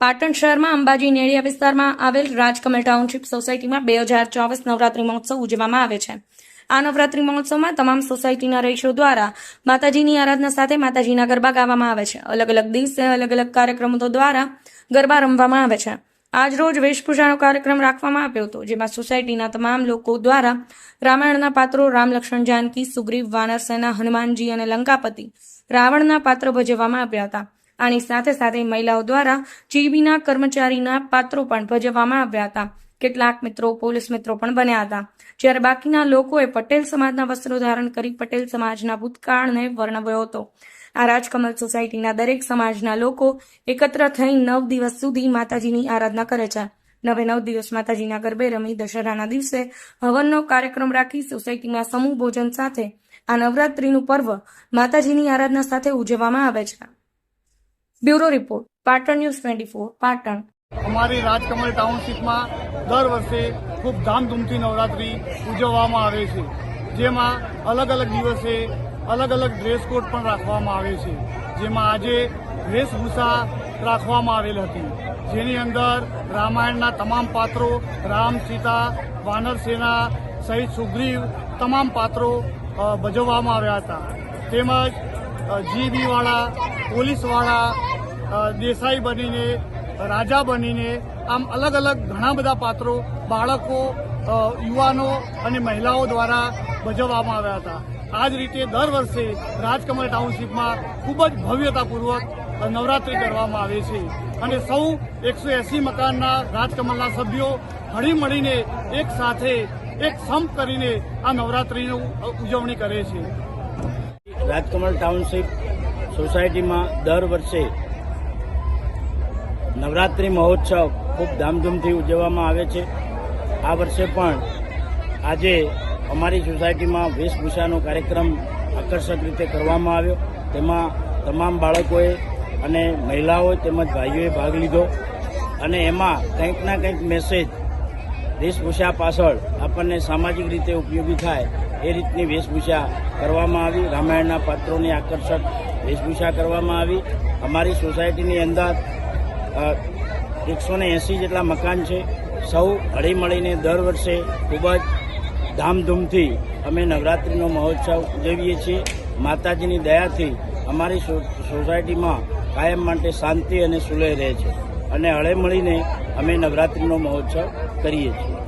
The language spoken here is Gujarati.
પાટણ શહેરમાં અંબાજી નેડિયા વિસ્તારમાં આવેલ રાજકમલ ટાઉનશીપ સોસાયટીમાં બે હજાર ચોવીસ નવરાત્રી મહોત્સવ ઉજવવામાં આવે છે. આ નવરાત્રી મહોત્સવમાં તમામ સોસાયટીના રહીશો દ્વારા માતાજીની આરાધના સાથે માતાજીના ગરબા ગાવામાં આવે છે. અલગ અલગ દિવસે અલગ અલગ કાર્યક્રમો દ્વારા ગરબા રમવામાં આવે છે. આજ રોજ વેશભૂષાનો કાર્યક્રમ રાખવામાં આવ્યો હતો, જેમાં સોસાયટીના તમામ લોકો દ્વારા રામાયણના પાત્રો રામ લક્ષ્મણ જાનકી, સુગ્રીવ વાનરસેના, હનુમાનજી અને લંકાપતિ રાવણના પાત્રો ભજવવામાં આવ્યા હતા. આની સાથે સાથે મહિલાઓ દ્વારા જીબીના કર્મચારીના પાત્રો પણ ભજવવામાં આવ્યા હતા. કેટલાક મિત્રો, પોલીસ મિત્રો પણ બન્યા હતા. જ્યારે બાકીના લોકોએ પટેલ સમાજના વસ્ત્રો ધારણ કરી પટેલ સમાજના ભૂતકાળને વર્ણવ્યો હતો. આ રાજકમલ સોસાયટીના દરેક સમાજના લોકો એકત્ર થઈ નવ દિવસ સુધી માતાજીની આરાધના કરે છે. નવે નવ દિવસ માતાજીના ગરબે રમી દશેરાના દિવસે હવનનો કાર્યક્રમ રાખી સોસાયટીમાં સમૂહ ભોજન સાથે આ નવરાત્રીનું પર્વ માતાજીની આરાધના સાથે ઉજવવામાં આવે છે. Bureau report, Patan news twenty four, Patan. અમારી રાજકમલ ટાઉનશીપમાં દર વર્ષે ખૂબ ધામધૂમથી નવરાત્રિ ઉજવવામાં આવે છે. જેમાં અલગ અલગ દિવસે અલગ અલગ ડ્રેસ કોડ પણ રાખવામાં આવે છે. જેમાં આજે વેશભૂષા રાખવામાં આવેલ હતી. જેની અંદર રામાયણના તમામ પાત્રો, રામ, સીતા વાનરસેના સહિત સુગ્રીવ તમામ પાત્રો ભજવવામાં આવ્યા હતા. તેમજ જીબીવાળા, પોલીસવાળા દેસાઈ બનીને, રાજા બનીને, આમ અલગ અલગ ઘણા બધા પાત્રો બાળકો યુવાનો અને મહિલાઓ દ્વારા ભજવવામાં આવ્યા હતા. આ જ રીતે દર વર્ષે રાજકમલ ટાઉનશીપમાં ખૂબ જ ભવ્યતાપૂર્વક નવરાત્રિ કરવામાં આવે છે. અને સૌ એકસો એસી મકાનના રાજકમલના સભ્યો હળી મળીને એક સાથે એક સંપ કરીને આ નવરાત્રિની ઉજવણી કરે છે. રાજકમલ ટાઉનશીપ સોસાયટીમાં દર વર્ષે નવરાત્રિ મહોત્સવ ખૂબ ધામધૂમથી ઉજવવામાં આવે છે. આ વર્ષે પણ આજે અમારી સોસાયટીમાં વેશભૂષાનો કાર્યક્રમ આકર્ષક રીતે કરવામાં આવ્યો. તેમાં તમામ બાળકોએ અને મહિલાઓએ તેમજ ભાઈઓએ ભાગ લીધો અને એમાં કંઈક ના કંઈક મેસેજ વેશભૂષા પાછળ આપણને સામાજિક રીતે ઉપયોગી થાય એ રીતની વેશભૂષા કરવામાં આવી. રામાયણના પાત્રોની આકર્ષક વેશભૂષા કરવામાં આવી. અમારી સોસાયટીની અંદર એકસો ને એંસી જેટલા મકાન છે. સૌ હળી મળીને દર વર્ષે ખૂબ જ ધામધૂમથી અમે નવરાત્રિનો મહોત્સવ ઉજવીએ છીએ. માતાજીની દયાથી અમારી સોસાયટીમાં કાયમ માટે શાંતિ અને સુલેહ રહે છે. અને હળે મળીને અમે નવરાત્રિનો મહોત્સવ કરીએ છીએ.